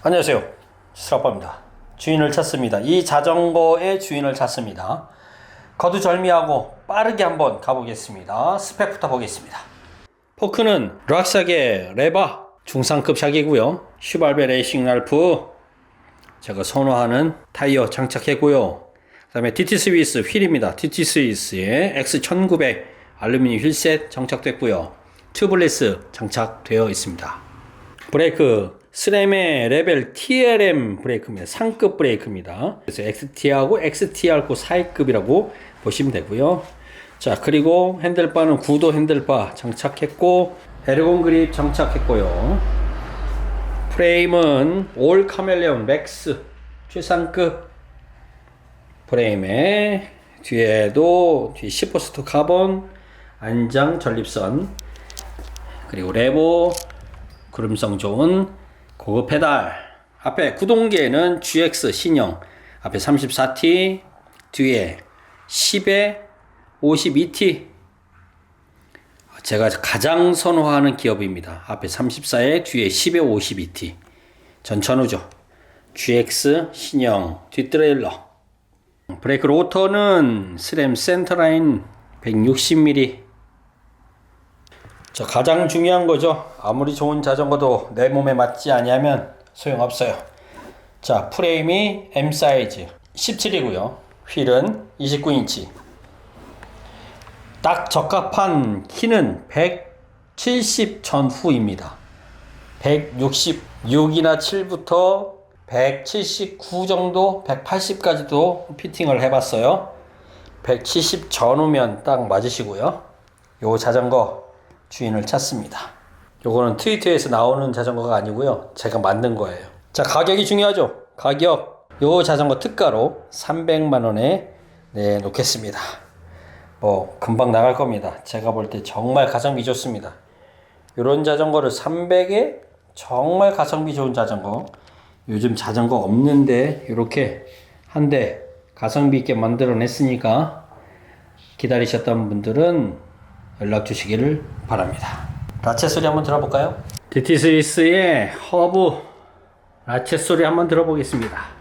안녕하세요. 수라빠입니다. 주인을 찾습니다. 이 자전거의 주인을 찾습니다. 거두절미하고 빠르게 한번 가보겠습니다. 스펙부터 보겠습니다. 포크는 락삭의 레바 중상급 샥이고요. 슈발베 레이싱 랄프 제가 선호하는 타이어 장착했고요. 그 다음에 DT 스위스 휠입니다. DT 스위스의 X1900 알루미늄 휠셋 장착됐고요. 튜블레스 장착되어 있습니다. 브레이크 스램의 레벨 TLM 브레이크입니다. 상급 브레이크입니다. 그래서 XT하고 XTR 고 사이급이라고 보시면 되고요. 자 그리고 핸들바는 구도 핸들바 장착했고 에르곤 그립 장착했고요. 프레임은 올 카멜레온 맥스 최상급 프레임에 뒤에도 뒤 시포스트 카본 안장 전립선 그리고 레버 구름성 좋은 고급 페달. 앞에 구동계는 GX 신형. 앞에 34T 뒤에 10에 52T 제가 가장 선호하는 기업입니다. 앞에 34에 뒤에 10에 52T 전천후죠. GX 신형 뒷트레일러. 브레이크 로터는 스램 센터라인 160mm 자, 가장 중요한 거죠. 아무리 좋은 자전거도 내 몸에 맞지 아니하면 소용없어요. 자, 프레임이 M 사이즈 17이고요. 휠은 29인치. 딱 적합한 키는 170 전후입니다. 166이나 7부터 179 정도, 180까지도 피팅을 해봤어요. 170 전후면 딱 맞으시고요. 요 자전거 주인을 찾습니다. 요거는 트위터에서 나오는 자전거가 아니고요. 제가 만든 거예요. 자, 가격이 중요하죠. 가격. 요 자전거 특가로 300만 원에 내 놓겠습니다. 뭐 금방 나갈 겁니다. 제가 볼 때 정말 가성비 좋습니다. 요런 자전거를 300에 정말 가성비 좋은 자전거. 요즘 자전거 없는데 이렇게 한 대 가성비 있게 만들어 냈으니까 기다리셨던 분들은 연락 주시기를 바랍니다. 라체 소리 한번 들어볼까요? DT 스위스의 허브 라체 소리 한번 들어보겠습니다.